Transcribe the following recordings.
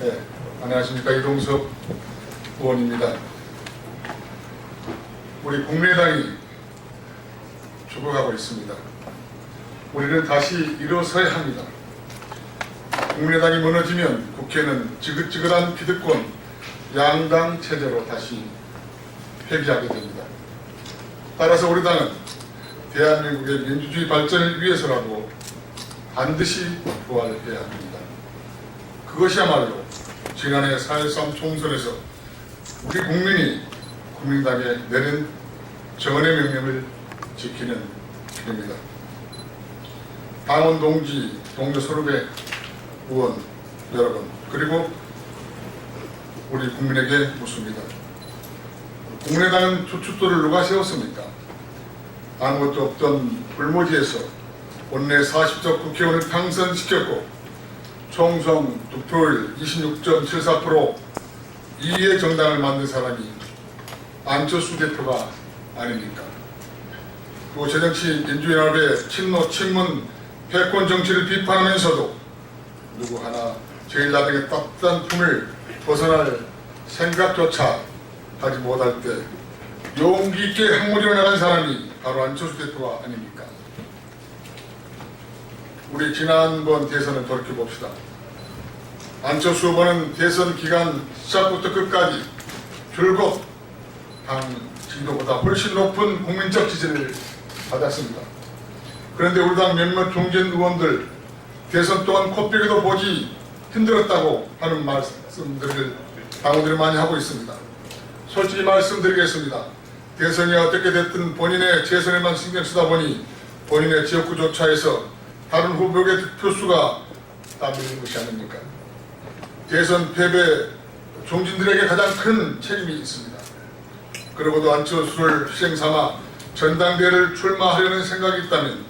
네, 안녕하십니까 이동섭 의원입니다. 우리 국민의당이 죽어가고 있습니다. 우리는 다시 일어서야 합니다. 국민의당이 무너지면 국회는 지긋지긋한 기득권 양당 체제로 다시 회귀하게 됩니다. 따라서 우리 당은 대한민국의 민주주의 발전을 위해서라도 반드시 부활해야 합니다. 그것이야말로 지난해 4.13 총선에서 우리 국민이 국민당에 내린 정언의 명령을 지키는 길입니다. 당원 동지, 동료 서울의 의원 여러분 그리고 우리 국민에게 묻습니다. 국민의당은 주춧돌을 누가 세웠습니까? 아무것도 없던 불모지에서 원내 40석 국회의원을 당선시켰고 총선 득표율 26.74% 2위의 정당을 만든 사람이 안철수 대표가 아닙니까? 또 제정치 민주연합의 친노 친문 패권 정치를 비판하면서도 누구 하나 제일 나중에 따뜻한 품을 벗어날 생각조차 하지 못할 때 용기 있게 항무리로 나간 사람이 바로 안철수 대표가 아닙니까? 우리 지난번 대선을 돌이켜봅시다. 안철수 후보는 대선 기간 시작부터 끝까지 줄곧 당 진도보다 훨씬 높은 국민적 지지를 받았습니다. 그런데 우리 당 몇몇 중진 의원들 대선 동안 코빼기도 보기 힘들었다고 하는 말씀들을 당원들이 많이 하고 있습니다. 솔직히 말씀드리겠습니다. 대선이 어떻게 됐든 본인의 재선에만 신경 쓰다 보니 본인의 지역구 조차에서 다른 후보에게 득표수가 따르는 것이 아닙니까? 대선 패배 중진들에게 가장 큰 책임이 있습니다. 그러고도 안철수를 시행 삼아 전당대회를 출마하려는 생각이 있다면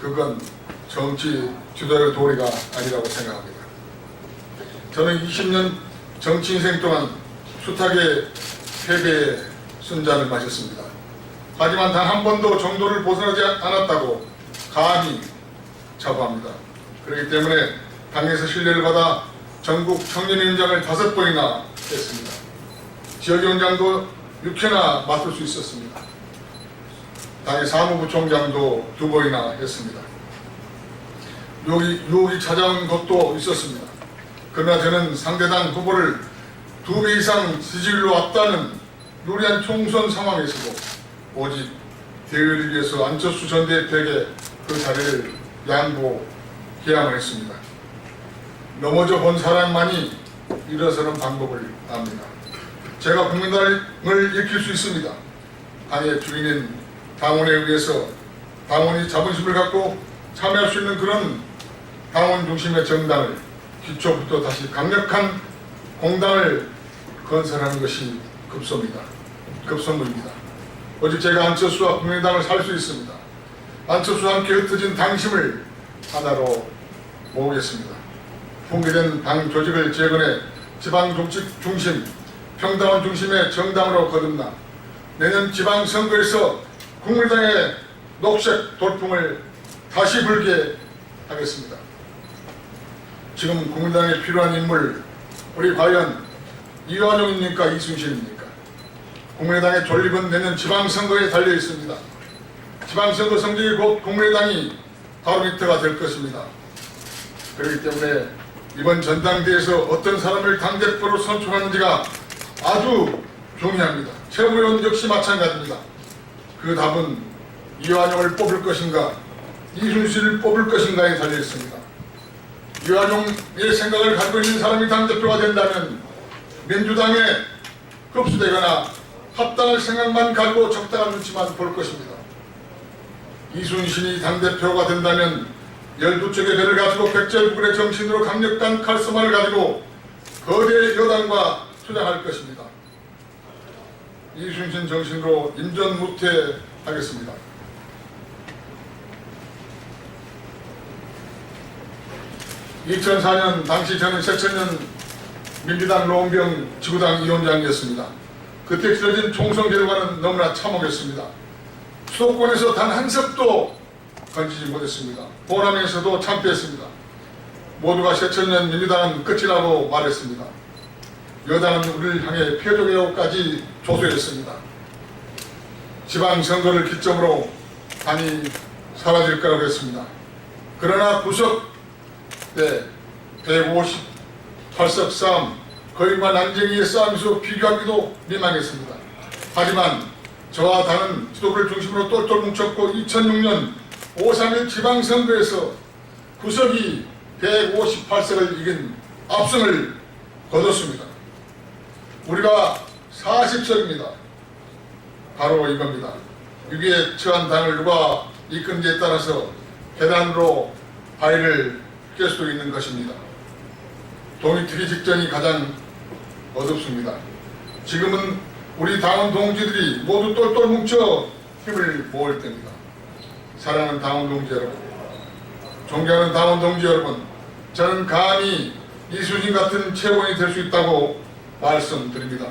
그건 정치 주도의 도리가 아니라고 생각합니다. 저는 20년 정치 인생 동안 숱하게 패배의 순잔을 마셨습니다. 하지만 단 한 번도 정도를 벗어나지 않았다고 감히 자부합니다. 그렇기 때문에 당에서 신뢰를 받아 전국 청년위원장을 다섯 번이나 했습니다. 지역위원장도 6회나 맡을 수 있었습니다. 당의 사무부총장도 두 번이나 했습니다. 유혹이, 유혹이 찾아온 것도 있었습니다. 그러나 저는 상대당 후보를 두 배 이상 지지율로 앞다는 유리한 총선 상황에서도 오직 대의를 위해서 안철수 전 대표에게 그 자리를 양보해야만 했습니다. 넘어져 본 사람만이 일어서는 방법을 압니다. 제가 국민당을 일으킬 수 있습니다. 당의 주인인 당원에 의해서 당원이 자본심을 갖고 참여할 수 있는 그런 당원 중심의 정당을 기초부터 다시 강력한 공당을 건설하는 것이 급소입니다. 급선무입니다. 오직 제가 안철수와 국민당을 살 수 있습니다. 안철수와 함께 흩어진 당심을 하나로 모으겠습니다. 붕괴된 당 조직을 재건해 지방 정치 중심, 평당원 중심의 정당으로 거듭나 내년 지방 선거에서 국민당의 녹색 돌풍을 다시 불게 하겠습니다. 지금 국민당에 필요한 인물 우리 과연 이완용입니까 이순신입니까? 국민의당의 존립은 내년 지방선거에 달려 있습니다. 지방선거 성적이 곧 국민의당이 바로미터가 될 것입니다. 그렇기 때문에 이번 전당대회에서 어떤 사람을 당대표로 선출하는지가 아주 중요합니다. 최고위원 역시 마찬가지입니다. 그 답은 이완용을 뽑을 것인가 이순신을 뽑을 것인가에 달려 있습니다. 이완용의 생각을 가지고 있는 사람이 당대표가 된다면 민주당에 흡수되거나 합당할 생각만 가지고 적당한 눈치만 볼 것입니다. 이순신이 당대표가 된다면 열두 척의 배를 가지고 백제부군의 정신으로 강력한 칼스마를 가지고 거대 여당과 투쟁할 것입니다. 이순신 정신으로 임전무퇴하겠습니다. (2004년) 당시 저는 새천년 민주당 노원병 지구당 위원장이었습니다. 그때 치러진 총선 결과는 너무나 참혹했습니다. 수도권에서 단한 석도 건지지 못했습니다. 호남에서도 참패했습니다. 모두가 새천년 민주당은 끝이라고 말했습니다. 여당은 우리를 향해 표적이라고까지 조소했습니다. 지방선거를 기점으로 당이 사라질 거라고 했습니다. 그러나 구석 때 158석 싸움, 거의만 안정희의 싸움에서 비교하기도 민망했습니다. 하지만 저와 당은 지도부를 중심으로 똘똘 뭉쳤고 2006년 5.3일 지방선거에서 구석이 158석을 이긴 압승을 거뒀습니다. 우리가 40석입니다. 바로 이겁니다. 위기에 처한 당을 누가 이끈지에 따라서 계단으로 발을 깰 수도 있는 것입니다. 동이 트기 직전이 가장 어둡습니다. 지금은 우리 당원 동지들이 모두 똘똘 뭉쳐 힘을 모을 때입니다. 사랑하는 당원 동지 여러분, 존경하는 당원 동지 여러분, 저는 감히 이수진 같은 최고인이 될 수 있다고 말씀드립니다.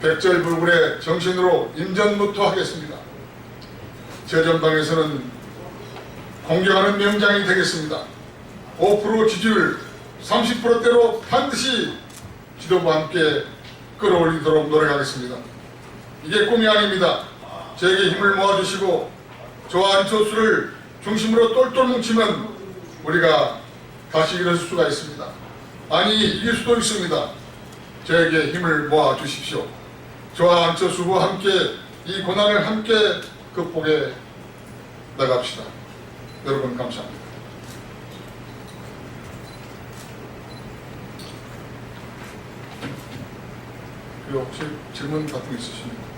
백절불굴의 정신으로 임전무토하겠습니다. 제 전방에서는 공격하는 명장이 되겠습니다. 5% 지지율 30%대로 반드시 지도부와 함께 끌어올리도록 노력하겠습니다. 이게 꿈이 아닙니다. 저에게 힘을 모아주시고 저와 안철수를 중심으로 똘똘 뭉치면 우리가 다시 일어설 수가 있습니다. 아니 이길 수도 있습니다. 저에게 힘을 모아 주십시오. 저와 안철수 후보와 함께 이 고난을 함께 극복해 나갑시다. 여러분 감사합니다. 그리고 혹시 질문 같은 거 있으십니까?